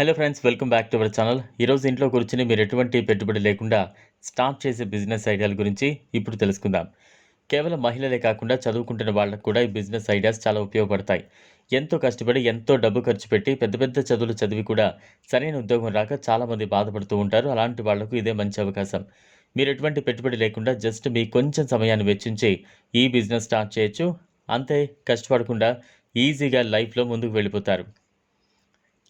Hello friends welcome back to our channel ఈరోజు ఇంట్లో కూర్చుని మీరు ఎటువంటి పెట్టుబడి లేకుండా స్టార్ట్ చేసే బిజినెస్ ఐడియాల గురించి ఇప్పుడు తెలుసుకుందాం. కేవలం మహిళలే కాకుండా చదువుకుంటున్న వాళ్ళకు కూడా ఈ బిజినెస్ ఐడియాస్ చాలా ఉపయోగపడతాయి. ఎంతో కష్టపడి ఎంతో డబ్బు ఖర్చు పెట్టి పెద్ద పెద్ద చదువులు చదివి కూడా సరైన ఉద్యోగం రాక చాలామంది బాధపడుతూ ఉంటారు. అలాంటి వాళ్ళకు ఇదే మంచి అవకాశం. మీరు ఎటువంటి పెట్టుబడి లేకుండా జస్ట్ మీ కొంచెం సమయాన్ని వెచ్చించి ఈ బిజినెస్ స్టార్ట్ చేయొచ్చు. అంతే కష్టపడకుండా ఈజీగా లైఫ్లో ముందుకు వెళ్ళిపోతారు.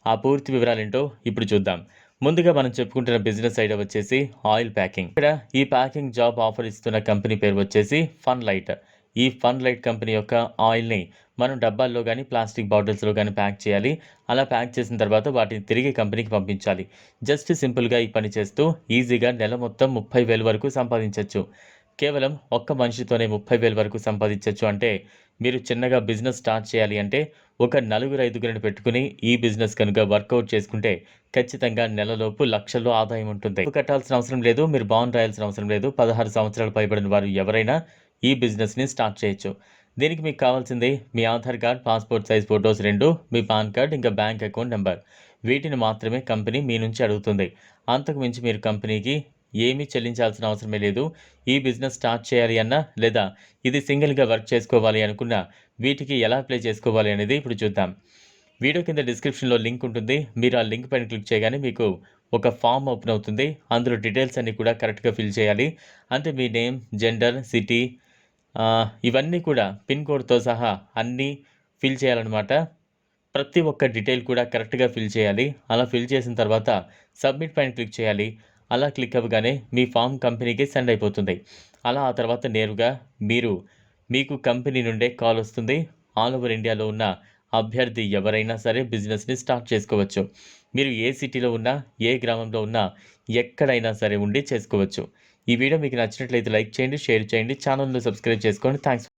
ఆ పూర్తి వివరాలు ఏంటో ఇప్పుడు చూద్దాం. ముందుగా మనం చెప్పుకుంటున్న బిజినెస్ ఐడియా వచ్చేసి ఆయిల్ ప్యాకింగ్ ఇక్కడ ఈ ప్యాకింగ్ జాబ్ ఆఫర్ ఇస్తున్న కంపెనీ పేరు వచ్చేసి ఫన్ లైట్ ఈ ఫన్ లైట్ కంపెనీ యొక్క ఆయిల్ని మనం డబ్బాల్లో కానీ ప్లాస్టిక్ బాటిల్స్లో కానీ ప్యాక్ చేయాలి. అలా ప్యాక్ చేసిన తర్వాత వాటిని తిరిగి కంపెనీకి పంపించాలి. జస్ట్ సింపుల్గా ఈ పని చేస్తూ ఈజీగా నెల మొత్తం ముప్పై వేల వరకు సంపాదించవచ్చు కేవలం ఒక్క మనిషితోనే ముప్పై వేల వరకు సంపాదించవచ్చు అంటే మీరు చిన్నగా బిజినెస్ స్టార్ట్ చేయాలి అంటే ఒక నలుగురు ఐదుగురిని పెట్టుకుని ఈ బిజినెస్ కనుక వర్కౌట్ చేసుకుంటే ఖచ్చితంగా నెలలోపు లక్షల్లో ఆదాయం ఉంటుంది. కట్టాల్సిన అవసరం లేదు మీరు బాండ్ రాయాల్సిన అవసరం లేదు. పదహారు సంవత్సరాలు పైబడిన వారు ఎవరైనా ఈ బిజినెస్ని స్టార్ట్ చేయొచ్చు. దీనికి మీకు కావాల్సింది మీ Aadhaar card passport size photos రెండు మీ పాన్ కార్డ్ ఇంకా బ్యాంక్ అకౌంట్ నెంబర్. వీటిని మాత్రమే కంపెనీ మీ నుంచి అడుగుతుంది. అంతకుమించి మీరు కంపెనీకి ఏమీ చెల్లించాల్సిన అవసరమే లేదు. ఈ బిజినెస్ స్టార్ట్ చేయాలి అన్నా లేదా ఇది సింగిల్గా వర్క్ చేసుకోవాలి అనుకున్నా వీటికి ఎలా అప్లై చేసుకోవాలి అనేది ఇప్పుడు చూద్దాం. వీడియో కింద డిస్క్రిప్షన్లో లింక్ ఉంటుంది. మీరు ఆ లింక్ పైన క్లిక్ చేయగానే మీకు ఒక ఫామ్ ఓపెన్ అవుతుంది. అందులో డీటెయిల్స్ అన్నీ కూడా కరెక్ట్గా ఫిల్ చేయాలి. అంటే మీ నేమ్ జెండర్ సిటీ ఇవన్నీ కూడా పిన్ కోడ్తో సహా అన్నీ ఫిల్ చేయాలన్నమాట. ప్రతి ఒక్క డీటెయిల్ కూడా కరెక్ట్గా ఫిల్ చేయాలి. అలా ఫిల్ చేసిన తర్వాత సబ్మిట్ పైన క్లిక్ చేయాలి. అలా క్లిక్ అవ్వగానే మీ ఫామ్ కంపెనీకి సెండ్ అయిపోతుంది. అలా ఆ తర్వాత నేరుగా మీరు మీకు కంపెనీ నుండే కాల్ వస్తుంది. ఆల్ ఓవర్ ఇండియాలో ఉన్న అభ్యర్థి ఎవరైనా సరే బిజినెస్ని స్టార్ట్ చేసుకోవచ్చు. మీరు ఏ సిటీలో ఉన్నా ఏ గ్రామంలో ఉన్నా ఎక్కడైనా సరే ఉండి చేసుకోవచ్చు. ఈ వీడియో మీకు నచ్చినట్లయితే లైక్ చేయండి షేర్ చేయండి ఛానల్ను సబ్స్క్రైబ్ చేసుకోండి. థ్యాంక్స్